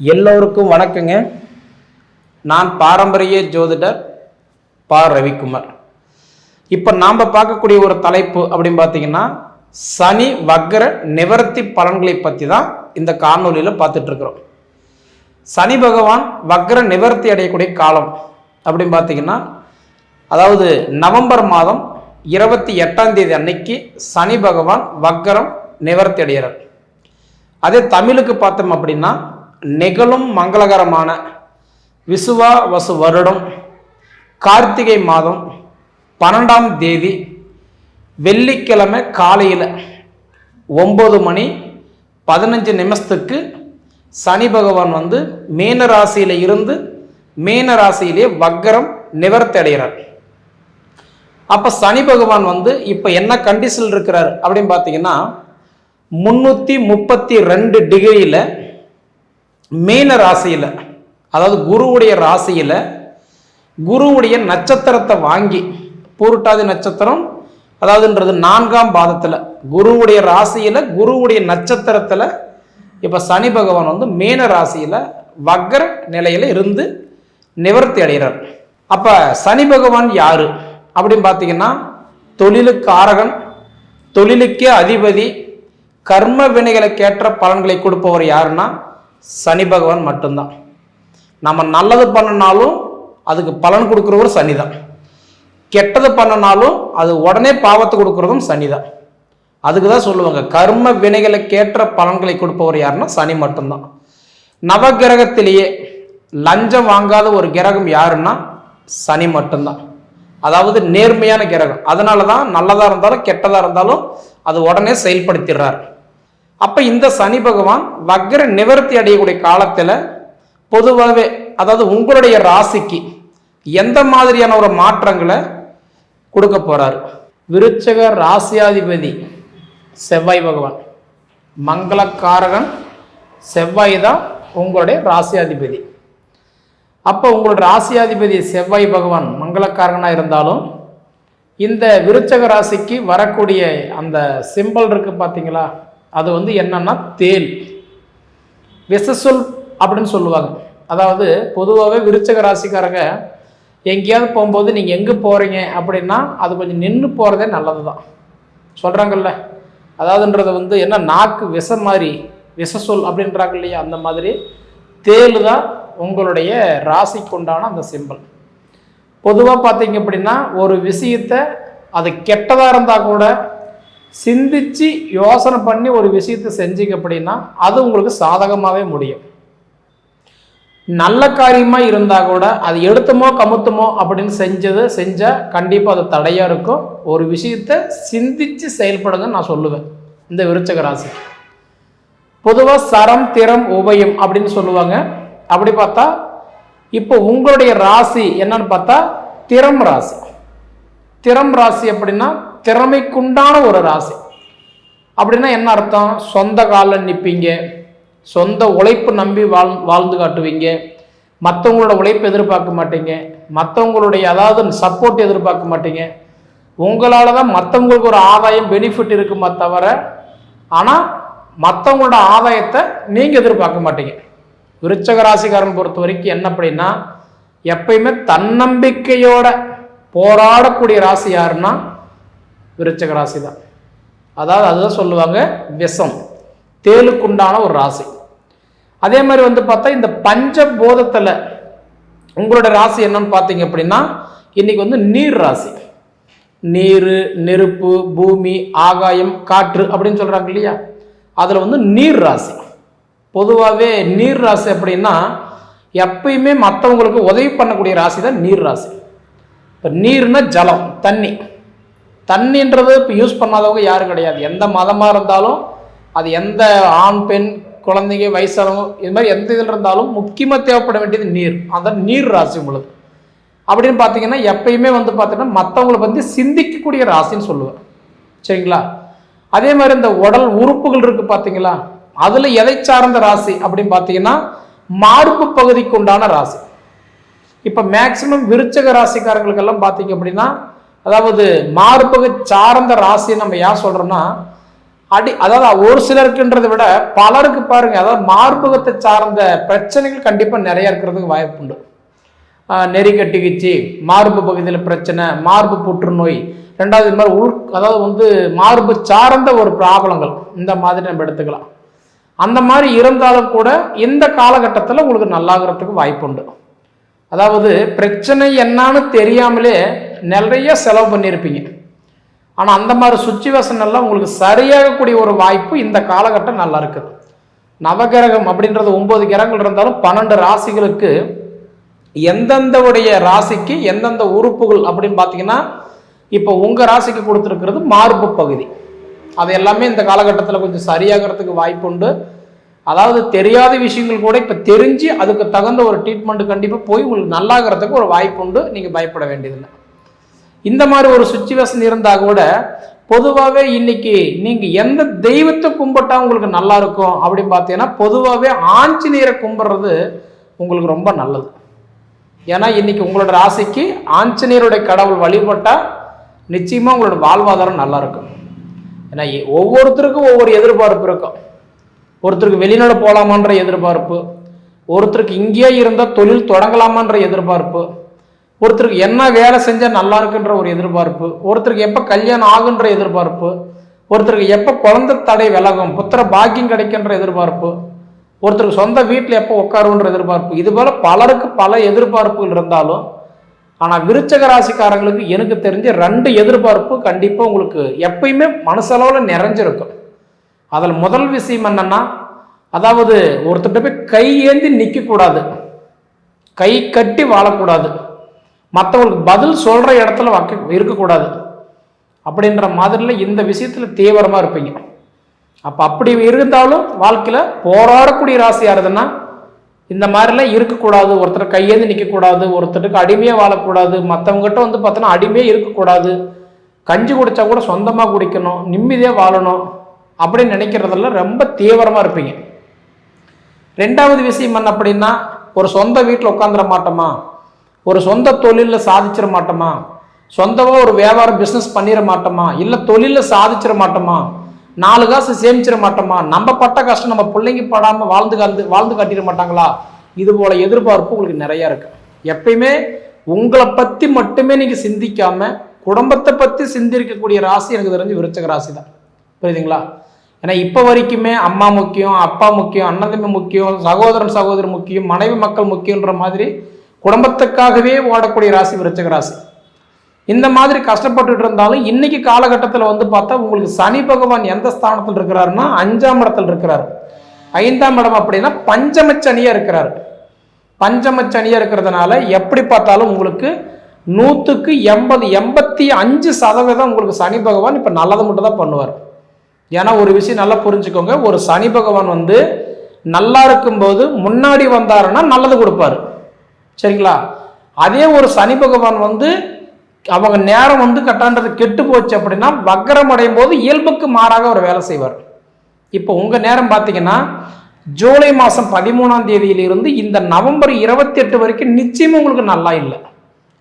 எல்லோருக்கும் வணக்கங்க. நான் பாரம்பரிய ஜோதிடர் பா. ரவிக்குமார். இப்போ நாம் பார்க்கக்கூடிய ஒரு தலைப்பு அப்படின்னு பார்த்தீங்கன்னா சனி வக்ர நிவர்த்தி பலன்களை பற்றி தான் இந்த காணொலியில் பார்த்துட்ருக்குறோம். சனி பகவான் வக்ர நிவர்த்தி அடையக்கூடிய காலம் அப்படின்னு பார்த்தீங்கன்னா அதாவது நவம்பர் மாதம் இருபத்தி எட்டாம் தேதி அன்னைக்கு சனி பகவான் வக்ரம் நிவர்த்தி அடைகிறார். அதே தமிழுக்கு பார்த்தோம் அப்படின்னா நிகழும் மங்களகரமான விசுவா வசு வருடம் கார்த்திகை மாதம் பன்னெண்டாம் தேதி வெள்ளிக்கிழமை காலையில் ஒம்பது மணி பதினஞ்சு நிமிஷத்துக்கு சனி பகவான் வந்து மீனராசியில் இருந்து மீன ராசியிலே வக்கரம் நிவர்த்தி அடைகிறார். அப்போ சனி பகவான் வந்து இப்போ என்ன கண்டிஷனில் இருக்கிறார் அப்படின்னு பார்த்தீங்கன்னா முன்னூற்றி முப்பத்தி ரெண்டு டிகிரியில் மீன ராசியில் அதாவது குருவுடைய ராசியில் குருவுடைய நட்சத்திரத்தை வாங்கி பூருட்டாதி நட்சத்திரம் அதாவதுன்றது நான்காம் பாதத்தில் குருவுடைய ராசியில் குருவுடைய நட்சத்திரத்தில் இப்போ சனி பகவான் வந்து மீன ராசியில் வக்ர நிலையில் இருந்து நிவர்த்தி அடைகிறார். அப்போ சனி பகவான் யார்? அப்படின்னு பார்த்தீங்கன்னா தொழிலுக்கு ஆரகன் தொழிலுக்கே அதிபதி கர்ம வினைகளுக்கேற்ற பலன்களை கொடுப்பவர் யாருன்னா சனி பகவான் மட்டும்தான். நம்ம நல்லது பண்ணினாலும் அதுக்கு பலன் கொடுக்குறவரும் சனி தான் கெட்டது பண்ணினாலும் அது உடனே பாவத்தை கொடுக்குறதும் சனி தான் அதுக்கு தான் சொல்லுவாங்க கர்ம வினைகளுக்கேற்ற பலன்களை கொடுப்பவர் யாருன்னா சனி மட்டும்தான். நவகிரகத்திலேயே லஞ்சம் வாங்காத ஒரு கிரகம் யாருன்னா சனி மட்டும்தான். அதாவது நேர்மையான கிரகம். அதனால தான் நல்லதாக இருந்தாலும் கெட்டதாக இருந்தாலும் அது உடனே செயல்படுத்திடுறார். அப்போ இந்த சனி பகவான் வக்ர நிவர்த்தி அடையக்கூடிய காலத்தில் பொதுவாகவே அதாவது உங்களுடைய ராசிக்கு எந்த மாதிரியான ஒரு மாற்றங்களை கொடுக்க போகிறார் விருச்சக ராசியாதிபதி செவ்வாய் பகவான். மங்களக்காரகன் செவ்வாய் தான் உங்களுடைய ராசியாதிபதி. அப்போ உங்களோட ராசியாதிபதி செவ்வாய் பகவான் மங்களக்காரகனாக இருந்தாலும் இந்த விருச்சக ராசிக்கு வரக்கூடிய அந்த சிம்பல் இருக்குது பார்த்தீங்களா அது வந்து என்னன்னா தேல் விசசொல் அப்படின்னு சொல்லுவாங்க. அதாவது பொதுவாகவே விருச்சக ராசிக்காரங்க எங்கேயாவது போகும்போது நீங்கள் எங்கே போகிறீங்க அப்படின்னா அது கொஞ்சம் நின்று போகிறதே நல்லது தான் சொல்கிறாங்கல்ல அதாவதுன்றது வந்து என்ன? நாக்கு விஷம் மாதிரி விஷசொல் அப்படின்றாங்க இல்லையா? அந்த மாதிரி தேல் தான் உங்களுடைய ராசிக்குண்டான அந்த சிம்பல் பொதுவாக பார்த்தீங்க அப்படின்னா ஒரு விஷயத்தை அது கெட்டதாக இருந்தால் கூட சிந்திச்சு யோசனை பண்ணி ஒரு விஷயத்தை செஞ்சீங்க அப்படின்னா அது உங்களுக்கு சாதகமாகவே முடியும். நல்ல காரியமாக இருந்தால் கூட அது எடுத்துமோ கமுத்துமோ அப்படின்னு செஞ்சது செஞ்சால் கண்டிப்பாக அது தடையாக இருக்கும். ஒரு விஷயத்தை சிந்தித்து செயல்படுங்கன்னு நான் சொல்லுவேன். இந்த விருச்சக ராசி. பொதுவாக சரம் திறம் உபயம் அப்படின்னு சொல்லுவாங்க. அப்படி பார்த்தா இப்போ உங்களுடைய ராசி என்னன்னு பார்த்தா திறம் ராசி. திறம் ராசி அப்படின்னா திறமைக்குண்டான ஒரு ராசி. அப்படின்னா என்ன அர்த்தம்? சொந்த காலில் நிற்பீங்க சொந்த உழைப்பு நம்பி வாழ் வாழ்ந்து காட்டுவீங்க. மற்றவங்களோட உழைப்பு எதிர்பார்க்க மாட்டீங்க. மற்றவங்களுடைய அதாவது சப்போர்ட் எதிர்பார்க்க மாட்டீங்க. உங்களால் தான் மற்றவங்களுக்கு ஒரு ஆதாயம் பெனிஃபிட் இருக்குமே தவிர ஆனால் மற்றவங்களோட ஆதாயத்தை நீங்கள் எதிர்பார்க்க மாட்டீங்க. விருச்சக ராசிக்காரன் பொறுத்த வரைக்கும் என்ன அப்படின்னா எப்பயுமே தன்னம்பிக்கையோட போராடக்கூடிய ராசி யாருன்னா விருச்சக ராசி தான் அதாவது அதுதான் சொல்லுவாங்க விஷம். தேலுக்குண்டான ஒரு ராசி. அதே மாதிரி வந்து பார்த்தா இந்த பஞ்ச போதத்தில் உங்களோட ராசி என்னன்னு பார்த்தீங்க அப்படின்னா இன்னைக்கு வந்து நீர் ராசி. நீர் நெருப்பு பூமி ஆகாயம் காற்று அப்படின்னு சொல்கிறாங்க இல்லையா? அதில் வந்து நீர் ராசி. பொதுவாகவே நீர் ராசி அப்படின்னா எப்பயுமே மற்றவங்களுக்கு உதவி பண்ணக்கூடிய ராசி தான் நீர் ராசி. இப்போ நீர்னா ஜலம் தண்ணி. தண்ணின்றது இப்போ யூஸ் பண்ணாதவங்க யாரும் கிடையாது. எந்த மதமாக இருந்தாலும் அது எந்த ஆண் பெண் குழந்தைங்க வயசானவங்க இது மாதிரி எந்த இதில் இருந்தாலும் முக்கியமாக தேவைப்பட வேண்டியது நீர். அந்த நீர் ராசி உங்களுக்கு. அப்படின்னு பார்த்தீங்கன்னா எப்பயுமே வந்து பார்த்தீங்கன்னா மற்றவங்களை பற்றி சிந்திக்கக்கூடிய ராசின்னு சொல்லுவேன். சரிங்களா? அதே மாதிரி இந்த உடல் உறுப்புகள் இருக்குது பார்த்தீங்களா அதில் எதை சார்ந்த ராசி அப்படின்னு பார்த்தீங்கன்னா மார்பு பகுதிக்கு உண்டான ராசி. இப்போ மேக்சிமம் விருச்சக ராசிக்காரங்களுக்கெல்லாம் பார்த்தீங்க அப்படின்னா அதாவது மார்பகு சார்ந்த ராசி நம்ம ஏன் சொல்கிறோன்னா அடி அதாவது ஒரு சிலருக்குன்றதை விட பலருக்கு பாருங்க அதாவது மார்பகத்தை சார்ந்த பிரச்சனைகள் கண்டிப்பாக நிறைய இருக்கிறதுக்கு வாய்ப்புண்டு உண்டு. நெறி கட்டிக்கிச்சு மார்பு பகுதியில் பிரச்சனை மார்பு புற்றுநோய் ரெண்டாவது இது மாதிரி உள் அதாவது வந்து மார்பு சார்ந்த ஒரு ப்ராப்ளங்கள் இந்த மாதிரி நம்ம எடுத்துக்கலாம். அந்த மாதிரி இருந்தாலும் கூட இந்த காலகட்டத்தில் உங்களுக்கு நல்லாகிறதுக்கு வாய்ப்புண்டு அதாவது பிரச்சனை என்னன்னு தெரியாமலே நிறைய செலவு பண்ணியிருப்பீங்க. ஆனால் அந்த மாதிரி சுச்சுவேஷன் எல்லாம் உங்களுக்கு சரியாகக்கூடிய ஒரு வாய்ப்பு இந்த காலகட்டம் நல்லா இருக்குது. நவகிரகம் அப்படின்றது ஒம்பது கிரகங்கள் இருந்தாலும் பன்னெண்டு ராசிகளுக்கு எந்தெந்த உடைய ராசிக்கு எந்தெந்த உறுப்புகள் அப்படின்னு பார்த்தீங்கன்னா இப்போ உங்கள் ராசிக்கு கொடுத்துருக்கிறது மார்பு பகுதி. அது எல்லாமே இந்த காலகட்டத்தில் கொஞ்சம் சரியாகிறதுக்கு வாய்ப்புண்டு. அதாவது தெரியாத விஷயங்கள் கூட இப்போ தெரிஞ்சு அதுக்கு தகுந்த ஒரு ட்ரீட்மெண்ட் கண்டிப்பாக போய் உங்களுக்கு நல்லாகிறதுக்கு ஒரு வாய்ப்புண்டு. நீங்கள் பயப்பட வேண்டியதில்லை. இந்த மாதிரி ஒரு சுச்சுவேஷன் இருந்தால் கூட பொதுவாகவே இன்னைக்கு நீங்கள் எந்த தெய்வத்தை கும்பிட்டா உங்களுக்கு நல்லா இருக்கும் அப்படின்னு பார்த்தீங்கன்னா பொதுவாகவே ஆஞ்சநேயரை கும்பிட்றது உங்களுக்கு ரொம்ப நல்லது. ஏன்னா இன்னைக்கு உங்களோட ராசிக்கு ஆஞ்சநேயருடைய கடவுள் வழிபட்டால் நிச்சயமாக உங்களோட வாழ்வாதாரம் நல்லா இருக்கும். ஏன்னா ஒவ்வொருத்தருக்கும் ஒவ்வொரு எதிர்பார்ப்பு இருக்கும். ஒருத்தருக்கு வெளிநாடு போகலாமான்ற எதிர்பார்ப்பு ஒருத்தருக்கு இங்கேயே இருந்தால் தொழில் தொடங்கலாமான்ற எதிர்பார்ப்பு ஒருத்தருக்கு என்ன வேலை செஞ்சால் நல்லா இருக்குன்ற ஒரு எதிர்பார்ப்பு ஒருத்தருக்கு எப்போ கல்யாணம் ஆகுன்ற எதிர்பார்ப்பு ஒருத்தருக்கு எப்போ குழந்தை தடை விலகும் புத்திர பாக்கியம் கிடைக்கின்ற எதிர்பார்ப்பு ஒருத்தருக்கு சொந்த வீட்டில் எப்போ உட்காருன்ற எதிர்பார்ப்பு இதுபோல் பலருக்கு பல எதிர்பார்ப்புகள் இருந்தாலும் ஆனால் விருச்சக ராசிக்காரங்களுக்கு எனக்கு தெரிஞ்ச ரெண்டு எதிர்பார்ப்பு கண்டிப்பாக உங்களுக்கு எப்பயுமே மனசளவில் நிறைஞ்சிருக்கும். அதில் முதல் விஷயம் என்னன்னா அதாவது ஒருத்தர்கிட்ட போய் கை ஏந்தி நிற்கக்கூடாது கை கட்டி வாழக்கூடாது. மற்றவங்களுக்கு பதில் சொல்கிற இடத்துல வைக்க இருக்கக்கூடாது. அப்படின்ற மாதிரியில் இந்த விஷயத்தில் தீவிரமாக இருப்பீங்க. அப்போ அப்படி இருந்தாலும் வாழ்க்கையில் போராடக்கூடிய ராசி யாருதுன்னா இந்த மாதிரிலாம் இருக்கக்கூடாது. ஒருத்தர் கையேந்து நிற்கக்கூடாது ஒருத்தருக்கு அடிமையாக வாழக்கூடாது. மற்றவங்ககிட்ட வந்து பார்த்தோன்னா அடிமையாக இருக்கக்கூடாது. கஞ்சி குடித்தா கூட சொந்தமாக குடிக்கணும். நிம்மதியாக வாழணும். அப்படின்னு நினைக்கிறதெல்லாம் ரொம்ப தீவிரமாக இருப்பீங்க. ரெண்டாவது விஷயம் என்ன அப்படின்னா ஒரு சொந்த வீட்டில் உட்காந்துட மாட்டோமா? ஒரு சொந்த தொழிலில் சாதிச்சிட மாட்டோமா? சொந்தமாக ஒரு வியாபாரம் பிஸ்னஸ் பண்ணிட மாட்டோமா? இல்லை தொழிலில் சாதிச்சிட மாட்டோமா? நாலு காசு சேமிச்சிட மாட்டோமா? நம்ம பட்ட கஷ்டம் நம்ம பிள்ளைங்க படாமல் வாழ்ந்து காந்து வாழ்ந்து காட்டிட மாட்டாங்களா? இது போல் எதிர்பார்ப்பு உங்களுக்கு நிறையா இருக்கு. எப்பயுமே உங்களை பற்றி மட்டுமே நீங்கள் சிந்திக்காம குடும்பத்தை பற்றி சிந்திருக்கக்கூடிய ராசி எனக்கு தெரிஞ்சு விருச்சக ராசி தான் புரியுதுங்களா? ஏன்னா இப்போ வரைக்குமே அம்மா முக்கியம் அப்பா முக்கியம் அண்ணன் தம்பி முக்கியம் சகோதரன் சகோதரி முக்கியம் மனைவி மக்கள் முக்கியன்ற மாதிரி குடும்பத்துக்காகவே ஓடக்கூடிய ராசி விருச்சக ராசி. இந்த மாதிரி கஷ்டப்பட்டுட்டு இருந்தாலும் இன்னைக்கு காலகட்டத்தில் வந்து பார்த்தா உங்களுக்கு சனி பகவான் எந்த ஸ்தானத்தில் இருக்கிறாருன்னா அஞ்சாம் இடத்துல இருக்கிறாரு. ஐந்தாம் இடம் அப்படின்னா பஞ்சமச்சனியாக இருக்கிறார். பஞ்சமச்சனியாக இருக்கிறதுனால எப்படி பார்த்தாலும் உங்களுக்கு நூற்றுக்கு எண்பது எண்பத்தி அஞ்சு சதவீதம் உங்களுக்கு சனி பகவான் இப்போ நல்லது மட்டும் தான் பண்ணுவார். ஏன்னா ஒரு விஷயம் நல்லா புரிஞ்சுக்கோங்க. ஒரு சனி பகவான் வந்து நல்லா இருக்கும்போது முன்னாடி வந்தாருன்னா நல்லது கொடுப்பாரு. சரிங்களா? அதே ஒரு சனி பகவான் வந்து அவங்க நேரம் வந்து கட்டான்றது கெட்டு போச்சு அப்படின்னா வக்கரம் அடையும் போது இயல்புக்கு மாறாக அவர் வேலை செய்வார். இப்போ உங்கள் நேரம் பார்த்தீங்கன்னா ஜூலை மாதம் பதிமூணாம் தேதியிலிருந்து இந்த நவம்பர் இருபத்தி எட்டு வரைக்கும் நிச்சயமும் உங்களுக்கு நல்லா இல்லை.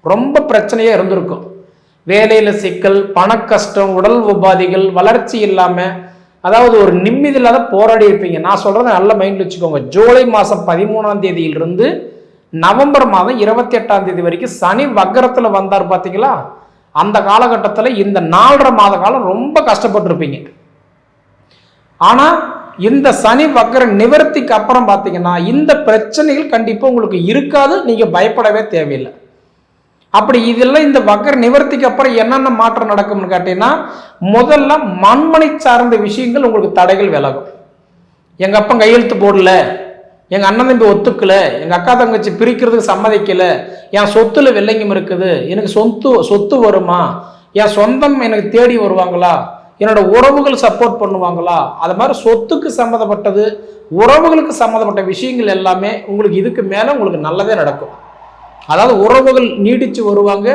ரொம்ப பிரச்சனையாக இருந்திருக்கும். வேலையில் சிக்கல் பண கஷ்டம் உடல் உபாதைகள் வளர்ச்சி இல்லாமல் அதாவது ஒரு நிம்மதி இல்லாத போராடி இருப்பீங்க. நான் சொல்கிறத நல்ல மைண்ட் வச்சுக்கோங்க. ஜூலை மாதம் பதிமூணாம் தேதியிலிருந்து நவம்பர் மாதம் இருபத்தி எட்டாம் தேதி வரைக்கும் சனி வக்கரத்தில் வந்தார் பார்த்தீங்களா அந்த காலகட்டத்தில் இந்த நாலரை மாத காலம் ரொம்ப கஷ்டப்பட்டிருப்பீங்க. ஆனால் இந்த சனி வக்கர நிவர்த்திக்கு அப்புறம் பார்த்தீங்கன்னா இந்த பிரச்சனைகள் கண்டிப்பாக உங்களுக்கு இருக்காது நீங்கள் பயப்படவே தேவையில்லை. அப்படி இதெல்லாம் இந்த வக்கர நிவர்த்திக்கு அப்புறம் என்னென்ன மாற்றம் நடக்கும்னு கேட்டீங்கன்னா முதல்ல மண்மனை சார்ந்த விஷயங்கள் உங்களுக்கு தடைகள் விலகும். எங்கள் அப்பா கையெழுத்து போடல. எங்கள் அண்ணன் தம்பி ஒத்துக்கலை. எங்கள் அக்கா தங்கச்சி பிரிக்கிறதுக்கு சம்மதிக்கலை. என் சொத்தில் வெள்ளைங்கம் இருக்குது. எனக்கு சொத்து சொத்து வருமா? என் சொந்தம் எனக்கு தேடி வருவாங்களா? என்னோட உறவுகள் சப்போர்ட் பண்ணுவாங்களா? அது மாதிரி சொத்துக்கு சம்மந்தப்பட்டது உறவுகளுக்கு சம்மந்தப்பட்ட விஷயங்கள் எல்லாமே உங்களுக்கு இதுக்கு மேலே உங்களுக்கு நல்லதே நடக்கும். அதாவது உறவுகள் நீடித்து வருவாங்க.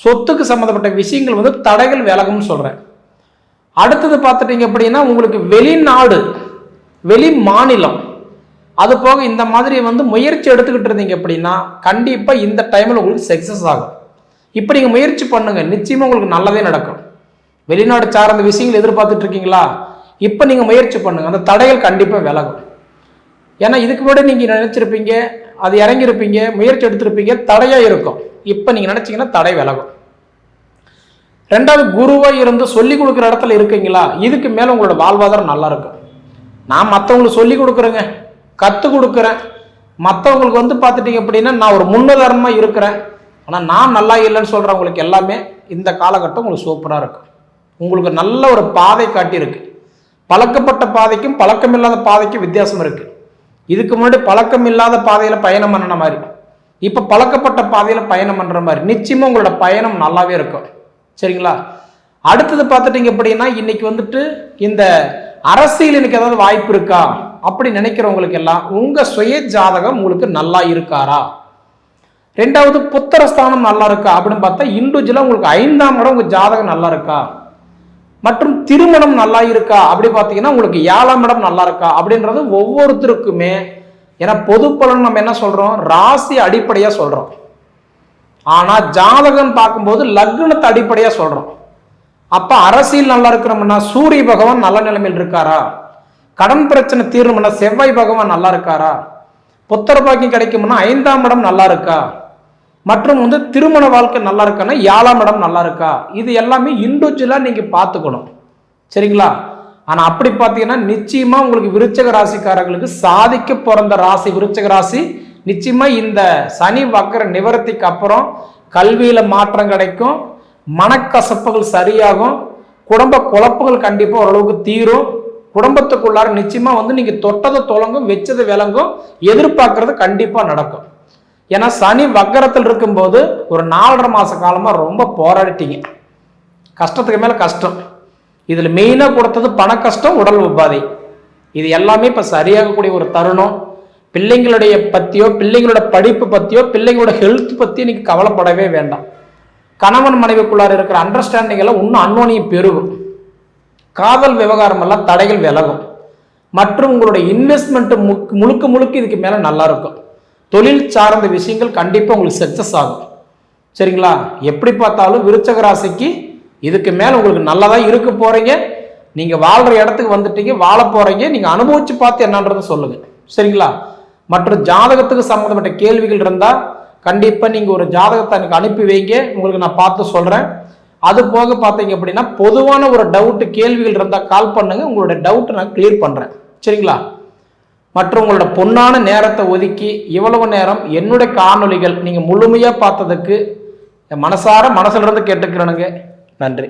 சொத்துக்கு சம்மந்தப்பட்ட விஷயங்கள் வந்து தடைகள் விலகும்னு சொல்கிறேன் அடுத்தது பார்த்துட்டீங்க அப்படின்னா உங்களுக்கு வெளிநாடு வெளி மாநிலம் அது போக இந்த மாதிரி வந்து முயற்சி எடுத்துக்கிட்டு இருந்தீங்க அப்படின்னா கண்டிப்பாக இந்த டைமில் உங்களுக்கு சக்ஸஸ் ஆகும். இப்போ நீங்கள் முயற்சி பண்ணுங்கள் நிச்சயமாக உங்களுக்கு நல்லதே நடக்கும். வெளிநாடு சார்ந்த விஷயங்கள் எதிர்பார்த்துட்டு இருக்கீங்களா? இப்போ நீங்கள் முயற்சி பண்ணுங்கள் அந்த தடைகள் கண்டிப்பாக விலகும். ஏன்னா இதுக்கு கூட நீங்கள் நினச்சிருப்பீங்க அது இறங்கியிருப்பீங்க முயற்சி எடுத்திருப்பீங்க தடையாக இருக்கும். இப்போ நீங்கள் நினச்சிங்கன்னா தடை விலகும். ரெண்டாவது குருவாக இருந்து சொல்லி கொடுக்குற இடத்துல இருக்கீங்களா? இதுக்கு மேலே உங்களோட வாழ்வாதாரம் நல்லா இருக்கும். நான் மற்றவங்களுக்கு சொல்லி கொடுக்குறேங்க. கற்றுக் கொடுக்குறேன். மற்றவங்களுக்கு வந்து பார்த்துட்டீங்க அப்படின்னா நான் ஒரு முன்னுதாரணமாக இருக்கிறேன். ஆனால் நான் நல்லா இல்லைன்னு சொல்கிறவங்களுக்கு எல்லாமே இந்த காலகட்டம் உங்களுக்கு சூப்பராக இருக்கும். உங்களுக்கு நல்ல ஒரு பாதை காட்டியிருக்கு. பழக்கப்பட்ட பாதைக்கும் பழக்கமில்லாத பாதைக்கும் வித்தியாசம் இருக்குது இதுக்கு முன்னாடி பழக்கம் இல்லாத பாதையில் பயணம் பண்ணின மாதிரி. இப்போ பழக்கப்பட்ட பாதையில் பயணம் பண்ணுற மாதிரி. நிச்சயமாக உங்களோட பயணம் நல்லாவே இருக்கும். சரிங்களா? அடுத்தது பார்த்துட்டீங்க அப்படின்னா இன்னைக்கு வந்துட்டு இந்த அரசியல் எனக்கு ஏதாவது வாய்ப்பு இருக்கா? அப்படி நினைக்கிறவங்களுக்கு எல்லாம் உங்க சுய ஜாதகம் உங்களுக்கு நல்லா இருக்காரா? ரெண்டாவது புத்திரஸ்தானம் நல்லா இருக்கா? அப்படின்னு பார்த்தா இண்டிவிஜுவலாக உங்களுக்கு ஐந்தாம் இடம் உங்கள் ஜாதகம் நல்லா இருக்கா? மற்றும் திருமணம் நல்லா இருக்கா? அப்படி பார்த்தீங்கன்னா உங்களுக்கு ஏழாம் இடம் நல்லா இருக்கா? அப்படின்றது ஒவ்வொருத்தருக்குமே ஏன்னா பொது பலன் நம்ம என்ன சொல்கிறோம் ராசி அடிப்படையாக சொல்கிறோம் ஆனால் ஜாதகம் பார்க்கும்போது லக்னத்தை அடிப்படையாக சொல்கிறோம் அப்போ அரசியல் நல்லா இருக்கிறோம்னா சூரிய பகவான் நல்ல நிலைமையில் இருக்காரா? கடன் பிரச்சனை தீரணும்னா செவ்வாய் பகவான் நல்லா இருக்காரா? புத்திர பாக்கியம் கிடைக்கும்னா ஐந்தாம் இடம் நல்லா இருக்கா? மற்றும் வந்து திருமண வாழ்க்கை நல்லா இருக்கான்னா ஏழாம் இடம் நல்லா இருக்கா? இது எல்லாமே இண்டிவிஜுவலாக நீங்கள் பார்த்துக்கணும். சரிங்களா? ஆனால் அப்படி பார்த்தீங்கன்னா நிச்சயமாக உங்களுக்கு விருச்சக ராசிக்காரர்களுக்கு சாதிக்க பிறந்த ராசி விருச்சக ராசி. நிச்சயமாக இந்த சனி வக்கர நிவர்த்திக்கு அப்புறம் கல்வியில் மாற்றம் கிடைக்கும். மனக்கசப்புகள் சரியாகும். குடும்ப குழப்புகள் கண்டிப்பாக ஓரளவுக்கு தீரும். குடும்பத்துக்குள்ளார நிச்சயமாக வந்து நீங்கள் தொட்டதை தொலங்கும் வச்சதை விளங்கும் எதிர்பார்க்கறது கண்டிப்பாக நடக்கும். ஏன்னா சனி வக்கரத்தில் இருக்கும்போது ஒரு நாலரை மாத காலமாக ரொம்ப போராடிட்டீங்க. கஷ்டத்துக்கு மேலே கஷ்டம். இதில் மெயினாக கொடுத்தது பண கஷ்டம் உடல் உபாதை. இது எல்லாமே இப்போ சரியாகக்கூடிய ஒரு தருணம். பிள்ளைங்களுடைய பற்றியோ பிள்ளைங்களோட படிப்பு பற்றியோ பிள்ளைங்களோட ஹெல்த் பற்றி நீங்கள் கவலைப்படவே வேண்டாம். கணவன் மனைவிக்குள்ளார இருக்கிற அண்டர்ஸ்டாண்டிங் எல்லாம் இன்னும் அன்னோனியும் பெருகும். காதல் விவகாரம் எல்லாம் தடைகள் விலகும். மற்றும் உங்களுடைய இன்வெஸ்ட்மெண்ட் முழுக்க முழுக்க இதுக்கு மேலே நல்லா இருக்கும். தொழில் சார்ந்த விஷயங்கள் கண்டிப்பாக உங்களுக்கு சக்ஸஸ் ஆகும். சரிங்களா? எப்படி பார்த்தாலும் விருச்சக ராசிக்கு இதுக்கு மேலே உங்களுக்கு நல்லதாக இருக்க போகிறீங்க நீங்கள் வாழ்கிற இடத்துக்கு வந்துட்டீங்க வாழ போகிறீங்க நீங்கள் அனுபவித்து பார்த்து என்னன்றதை சொல்லுங்கள் சரிங்களா? மற்றும் ஜாதகத்துக்கு சம்மந்தப்பட்ட கேள்விகள் இருந்தால் கண்டிப்பாக நீங்கள் ஒரு ஜாதகத்தை எனக்கு அனுப்பி வைங்க. உங்களுக்கு நான் பார்த்து சொல்கிறேன் அது போக பார்த்தீங்க அப்படின்னா பொதுவான ஒரு டவுட்டு கேள்விகள் இருந்தால் கால் பண்ணுங்கள் உங்களோட டவுட்டை நான் கிளியர் பண்ணுறேன் சரிங்களா? மற்றும் உங்களோட பொன்னான நேரத்தை ஒதுக்கி இவ்வளவு நேரம் என்னுடைய காணொலிகள் நீங்கள் முழுமையாக பார்த்ததுக்கு மனசார மனசிலிருந்து கேட்டுக்கிறேனுங்க. நன்றி.